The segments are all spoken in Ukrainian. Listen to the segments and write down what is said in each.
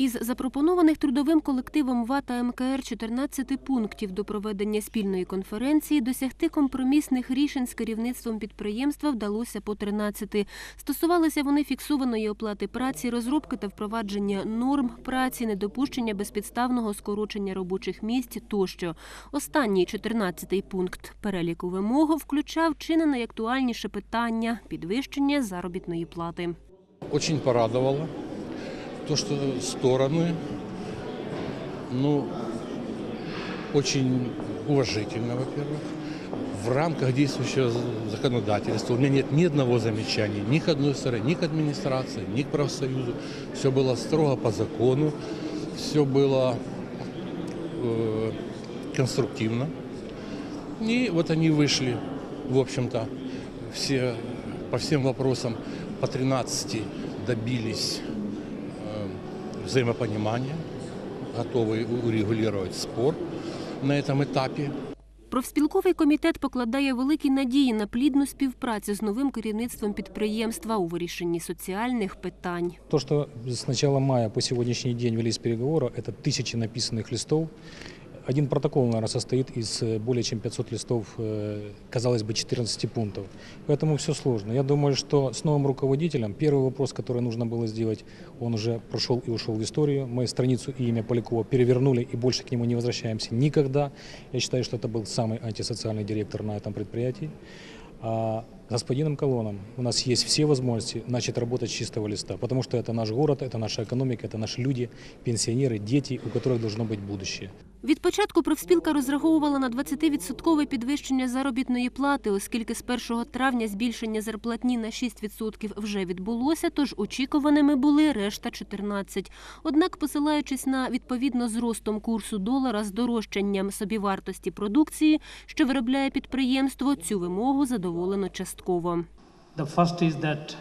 Із запропонованих трудовим колективом ВАТ та МКР 14 пунктів до проведення спільної конференції досягти компромісних рішень з керівництвом підприємства вдалося по 13. Стосувалися вони фіксованої оплати праці, розробки та впровадження норм праці, недопущення безпідставного скорочення робочих місць тощо. Останній 14 пункт переліку вимог включав чи найактуальніше питання підвищення заробітної плати. Очень порадовало то, что стороны, ну, очень уважительно, во-первых. В рамках действующего законодательства у меня нет ни одного замечания ни к одной стороне, ни к администрации, ни к профсоюзу. Все было строго по закону, все было э, конструктивно. И вот они вышли, в общем-то, все по всем вопросам по 13 добились э, взаимопонимания, готовы у- урегулировать спор на этом этапе. Профспілковий комітет покладає великі надії на плідну співпрацю з новим керівництвом підприємства у вирішенні соціальних питань. То, что с начала мая по сегодняшний день велись переговоры, это тысячи написанных листов. Один протокол, наверное, состоит из э, более чем 500 листов, э, казалось бы, 14 пунктов. Поэтому все сложно. Я думаю, что с новым руководителем первый вопрос, который нужно было сделать, он уже прошел и ушел в историю. Мы страницу и имя Полякова перевернули и больше к нему не возвращаемся никогда. Я считаю, что это был самый антисоциальный директор на этом предприятии. А с господином Колоном у нас есть все возможности начать работать с чистого листа, потому что это наш город, это наша экономика, это наши люди, пенсионеры, дети, у которых должно быть будущее. Від початку профспілка розраховувала на 20% підвищення заробітної плати, оскільки з 1 травня збільшення зарплатні на 6% вже відбулося, тож очікуваними були решта 14. Однак, посилаючись на відповідно зростом курсу долара з дорожчанням собівартості продукції, що виробляє підприємство, цю вимогу задоволено частково. The first is that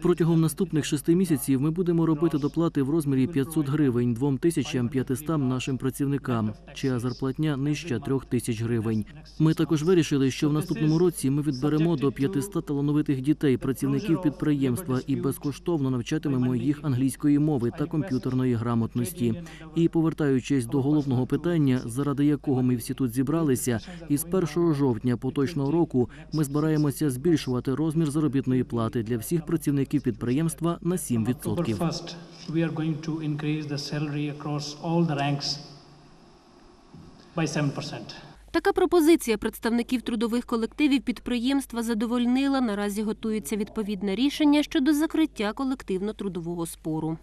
Протягом наступних шести місяців ми будемо робити доплати в розмірі 500 гривень 2500 нашим працівникам, чия зарплатня нижча 3000 гривень. Ми також вирішили, що в наступному році ми відберемо до 500 талановитих дітей, працівників підприємства, і безкоштовно навчатимемо їх англійської мови та комп'ютерної грамотності. І повертаючись до головного питання, заради якого ми всі тут зібралися, із 1 жовтня поточного року ми збираємося збільшувати розмір заробітної плати для всіх працівників підприємства на from October 7%. 1st, we are going to increase the salary across all the ranks by 7%. Така пропозиція представників трудових колективів підприємства задовольнила. Наразі готується відповідне рішення щодо закриття колективно-трудового спору.